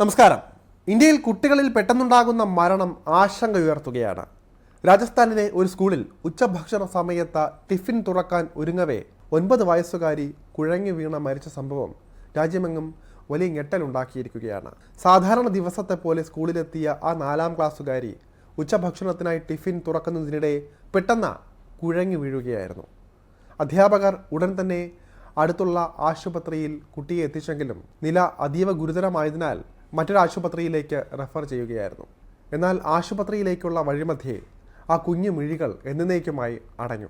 നമസ്കാരം. ഇന്ത്യയിൽ കുട്ടികളിൽ പെട്ടെന്നുണ്ടാകുന്ന മരണം ആശങ്ക ഉയർത്തുകയാണ്. രാജസ്ഥാനിലെ ഒരു സ്കൂളിൽ ഉച്ചഭക്ഷണ സമയത്ത് ടിഫിൻ തുറക്കാൻ ഒരുങ്ങവേ ഒൻപത് വയസ്സുകാരി കുഴങ്ങി വീണ മരിച്ച സംഭവം രാജ്യമെങ്ങും വലിയ ഞെട്ടലുണ്ടാക്കിയിരിക്കുകയാണ്. സാധാരണ ദിവസത്തെ പോലെ സ്കൂളിലെത്തിയ ആ നാലാം ക്ലാസ്സുകാരി ഉച്ചഭക്ഷണത്തിനായി ടിഫിൻ തുറക്കുന്നതിനിടെ പെട്ടെന്ന് കുഴങ്ങി വീഴുകയായിരുന്നു. അധ്യാപകർ ഉടൻ തന്നെ അടുത്തുള്ള ആശുപത്രിയിൽ കുട്ടിയെ എത്തിച്ചെങ്കിലും നില അതീവ ഗുരുതരമായതിനാൽ മറ്റൊരു ആശുപത്രിയിലേക്ക് റെഫർ ചെയ്യുകയായിരുന്നു. എന്നാൽ ആശുപത്രിയിലേക്കുള്ള വഴിമധ്യേ ആ കുഞ്ഞു മിഴികൾ എന്നേക്കുമായി അടഞ്ഞു.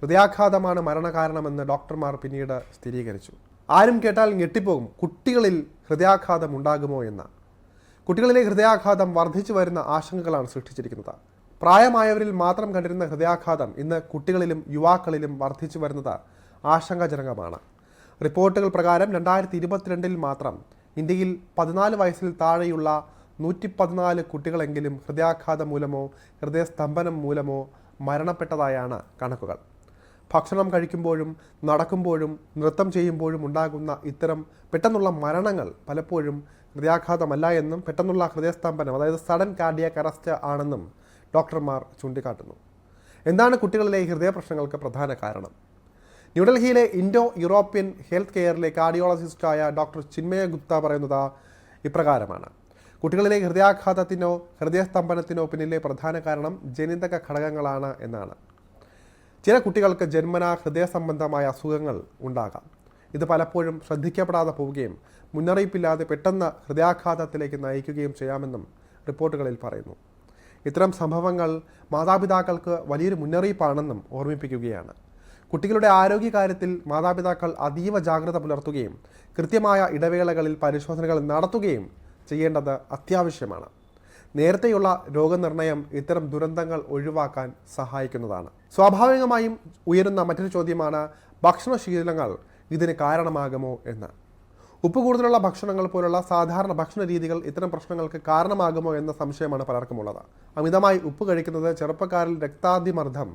ഹൃദയാഘാതമാണ് മരണകാരണമെന്ന് ഡോക്ടർമാർ പിന്നീട് സ്ഥിരീകരിച്ചു. ആരും കേട്ടാൽ ഞെട്ടിപ്പോകും കുട്ടികളിൽ ഹൃദയാഘാതം ഉണ്ടാകുമോ എന്ന. കുട്ടികളിലെ ഹൃദയാഘാതം വർദ്ധിച്ചു വരുന്ന ആശങ്കകളാണ് സൃഷ്ടിച്ചിരിക്കുന്നത്. പ്രായമായവരിൽ മാത്രം കണ്ടിരുന്ന ഹൃദയാഘാതം ഇന്ന് കുട്ടികളിലും യുവാക്കളിലും വർദ്ധിച്ചു വരുന്നത് ആശങ്കാജനകമാണ്. റിപ്പോർട്ടുകൾ പ്രകാരം രണ്ടായിരത്തി ഇരുപത്തിരണ്ടിൽ മാത്രം ഇന്ത്യയിൽ പതിനാല് വയസ്സിൽ താഴെയുള്ള നൂറ്റി പതിനാല് കുട്ടികളെങ്കിലും ഹൃദയാഘാതം മൂലമോ ഹൃദയസ്തംഭനം മൂലമോ മരണപ്പെട്ടതായാണ് കണക്കുകൾ. ഭക്ഷണം കഴിക്കുമ്പോഴും നടക്കുമ്പോഴും നൃത്തം ചെയ്യുമ്പോഴും ഉണ്ടാകുന്ന ഇത്തരം പെട്ടെന്നുള്ള മരണങ്ങൾ പലപ്പോഴും ഹൃദയാഘാതമല്ല എന്നും പെട്ടെന്നുള്ള ഹൃദയസ്തംഭനം അതായത് സഡൻ കാർഡിയാക് അറസ്റ്റ് ആണെന്നും ഡോക്ടർമാർ ചൂണ്ടിക്കാട്ടുന്നു. എന്താണ് കുട്ടികളിലെ ഹൃദയ പ്രശ്നങ്ങൾക്ക് പ്രധാന കാരണം? ന്യൂഡൽഹിയിലെ ഇൻഡോ യൂറോപ്യൻ ഹെൽത്ത് കെയറിലെ കാർഡിയോളജിസ്റ്റായ ഡോക്ടർ ചിന്മയ ഗുപ്ത പറയുന്നത് ഇപ്രകാരമാണ്. കുട്ടികളിലെ ഹൃദയാഘാതത്തിനോ ഹൃദയസ്തംഭനത്തിനോ പിന്നിലെ പ്രധാന കാരണം ജനിതക ഘടകങ്ങളാണ് എന്നാണ്. ചില കുട്ടികൾക്ക് ജന്മനാ ഹൃദയ സംബന്ധമായ അസുഖങ്ങൾ ഉണ്ടാകാം. ഇത് പലപ്പോഴും ശ്രദ്ധിക്കപ്പെടാതെ പോവുകയും മുന്നറിയിപ്പില്ലാതെ പെട്ടെന്ന് ഹൃദയാഘാതത്തിലേക്ക് നയിക്കുകയും ചെയ്യാമെന്നും റിപ്പോർട്ടുകളിൽ പറയുന്നു. ഇത്തരം സംഭവങ്ങൾ മാതാപിതാക്കൾക്ക് വലിയൊരു മുന്നറിയിപ്പാണെന്നും ഓർമ്മിപ്പിക്കുകയാണ്. കുട്ടികളുടെ ആരോഗ്യകാര്യത്തിൽ മാതാപിതാക്കൾ അതീവ ജാഗ്രത പുലർത്തുകയും കൃത്യമായ ഇടവേളകളിൽ പരിശോധനകൾ നടത്തുകയും ചെയ്യേണ്ടത് അത്യാവശ്യമാണ്. നേരത്തെയുള്ള രോഗനിർണയം ഇത്തരം ദുരന്തങ്ങൾ ഒഴിവാക്കാൻ സഹായിക്കുന്നതാണ്. സ്വാഭാവികമായും ഉയരുന്ന മറ്റൊരു ചോദ്യമാണ് ഭക്ഷണശീലങ്ങൾ ഇതിന് കാരണമാകുമോ എന്ന്. ഉപ്പ് കൂടുതലുള്ള ഭക്ഷണങ്ങൾ പോലുള്ള സാധാരണ ഭക്ഷണ രീതികൾ ഇത്തരം പ്രശ്നങ്ങൾക്ക് കാരണമാകുമോ എന്ന സംശയമാണ് പലർക്കുമുള്ളത്. അമിതമായി ഉപ്പ് കഴിക്കുന്നത് ചെറുപ്പക്കാരിൽ രക്താതിമർദ്ദം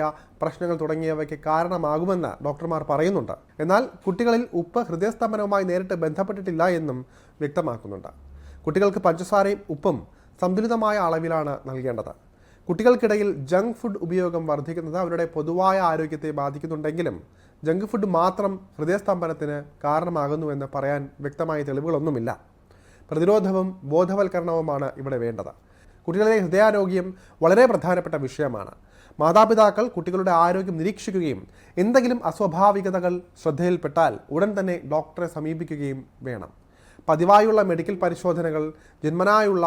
ആ, പ്രശ്നങ്ങൾ തുടങ്ങിയവയ്ക്ക് കാരണമാകുമെന്ന് ഡോക്ടർമാർ പറയുന്നുണ്ട്. എന്നാൽ കുട്ടികളിൽ ഉപ്പ് ഹൃദയസ്തംഭനവുമായി നേരിട്ട് ബന്ധപ്പെട്ടിട്ടില്ല എന്നും വ്യക്തമാക്കുന്നുണ്ട്. കുട്ടികൾക്ക് പഞ്ചസാരയും ഉപ്പും സന്തുലിതമായ അളവിലാണ് നൽകേണ്ടത്. കുട്ടികൾക്കിടയിൽ ജങ്ക് ഫുഡ് ഉപയോഗം വർദ്ധിക്കുന്നത് അവരുടെ പൊതുവായ ആരോഗ്യത്തെ ബാധിക്കുന്നുണ്ടെങ്കിലും ജങ്ക് ഫുഡ് മാത്രം ഹൃദയസ്തംഭനത്തിന് കാരണമാകുന്നുവെന്ന് പറയാൻ വ്യക്തമായ തെളിവുകളൊന്നുമില്ല. പ്രതിരോധവും ബോധവൽക്കരണവുമാണ് ഇവിടെ വേണ്ടത്. കുട്ടികളിലെ ഹൃദയാരോഗ്യം വളരെ പ്രധാനപ്പെട്ട വിഷയമാണ്. മാതാപിതാക്കൾ കുട്ടികളുടെ ആരോഗ്യം നിരീക്ഷിക്കുകയും എന്തെങ്കിലും അസ്വാഭാവികതകൾ ശ്രദ്ധയിൽപ്പെട്ടാൽ ഉടൻ തന്നെ ഡോക്ടറെ സമീപിക്കുകയും വേണം. പതിവായുള്ള മെഡിക്കൽ പരിശോധനകൾ ജന്മനായുള്ള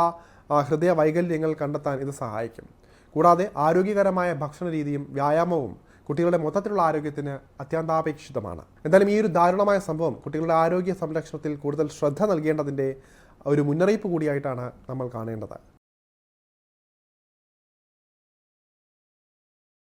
ഹൃദയ വൈകല്യങ്ങൾ കണ്ടെത്താൻ ഇത് സഹായിക്കും. കൂടാതെ ആരോഗ്യകരമായ ഭക്ഷണ രീതിയും വ്യായാമവും കുട്ടികളുടെ മൊത്തത്തിലുള്ള ആരോഗ്യത്തിന് അത്യന്താപേക്ഷിതമാണ്. എന്തായാലും ഈ ഒരു ദാരുണമായ സംഭവം കുട്ടികളുടെ ആരോഗ്യ സംരക്ഷണത്തിൽ കൂടുതൽ ശ്രദ്ധ നൽകേണ്ടതിന്റെ ഒരു മുന്നറിയിപ്പ് കൂടിയായിട്ടാണ് നമ്മൾ കാണേണ്ടത്.